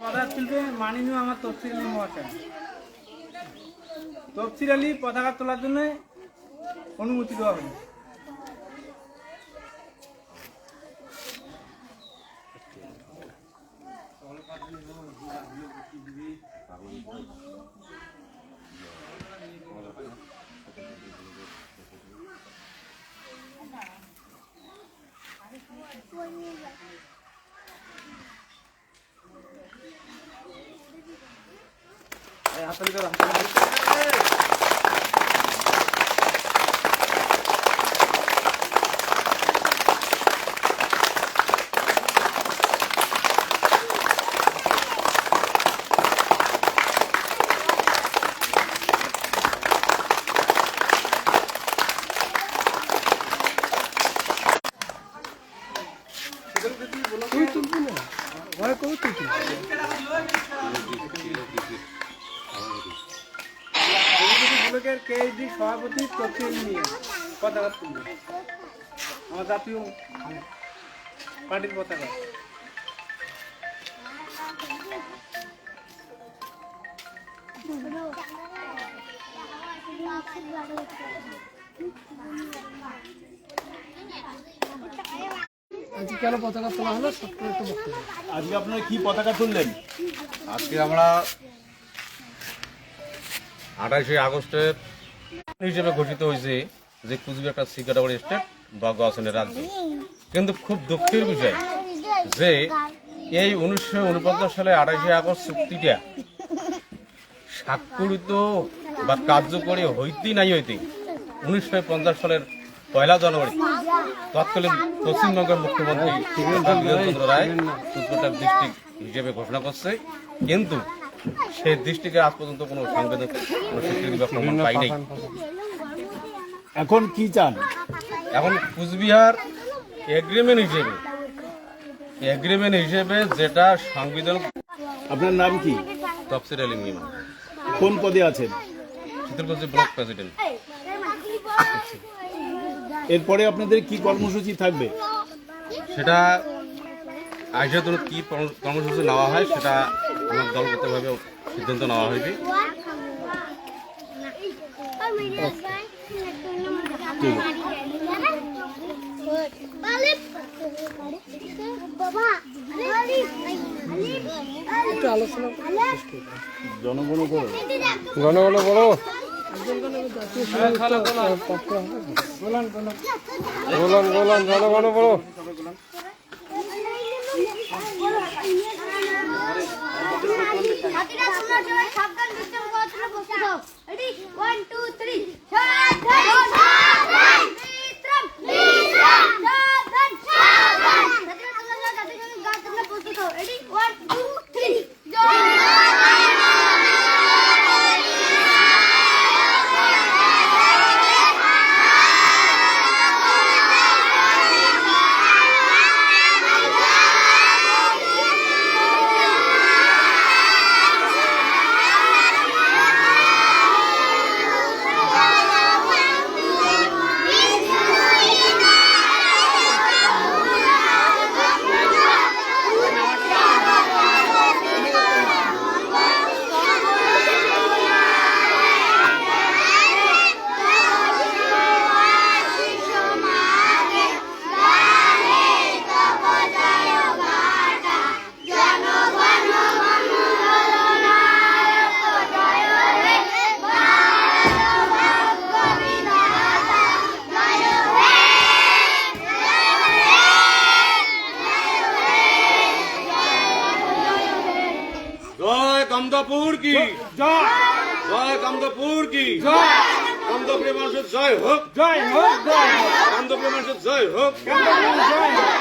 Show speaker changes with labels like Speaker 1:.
Speaker 1: তুলবে মাননীয় আমার তফসিল আলী তফসিল আলী পতাকা তোলার জন্য অনুমতি দেওয়া 하팔리가라 Oito, não. Vai com outro. ব্লকের কেএসডি সভাপতি তফসিল নিয়ে পতাকা তুলবে আমার জাতীয় পার্টির পতাকা
Speaker 2: আজকে কেন পতাকা তোলা হলো সত্য একটু
Speaker 3: আজকে আপনারা কি পতাকা তুললেন?
Speaker 4: আজকে আমরা আঠাশে আগস্টের হিসেবে ঘোষিত হয়েছে যে কুচবিহার একটা সিকাটাবাড়ি স্টেট বা গসনের রাজ্য। কিন্তু খুব দুঃখের বিষয় যে এই উনিশশো উনপঞ্চাশ সালে আঠাশে আগস্ট চুক্তিটা স্বাক্ষরিত বা কার্যকরী হইতেই নাই হইতে, উনিশশো পঞ্চাশ সালের পয়লা জানুয়ারি, তৎকালীন পশ্চিমবঙ্গের মুখ্যমন্ত্রী রায় কুচবিহার ডিস্ট্রিক্ট হিসেবে ঘোষণা করছে। কিন্তু সেই ডিস্ট্রিক্টে আজ পর্যন্ত কোনো সাংবিধানিক কোনো স্বীকৃতি বা প্রমাণ পাই নাই।
Speaker 3: এখন কি চান?
Speaker 4: এখন কুচবিহার এগ্রিমেন্ট হিসেবে এগ্রিমেন্ট হিসেবে যেটা সংবিধান
Speaker 3: আপনার নাম কি?
Speaker 4: তফসির আলী মিমা।
Speaker 3: কোন পদে আছেন?
Speaker 4: Sitalkuchi block president.
Speaker 3: এরপরে আপনাদের কি কর্মসূচি থাকবে?
Speaker 4: সেটা জন্য কী কর্মসূচি নেওয়া হয় সেটা আমার দলগতভাবে সিদ্ধান্ত নেওয়া হয়েছে
Speaker 3: জনগণ
Speaker 2: বলো। বলুন বলুন জনগণ বলো।
Speaker 5: হাতিরা তোমরা সবাই সাবধান বিক্রম
Speaker 4: কমদাপুর কি? জয়। কমদাপুর কি? কমদাপুরের মানুষের
Speaker 1: জয় হোক। জয় হোক
Speaker 4: কমদাপুরের মানুষের জয় হোক।
Speaker 1: জয় হোক।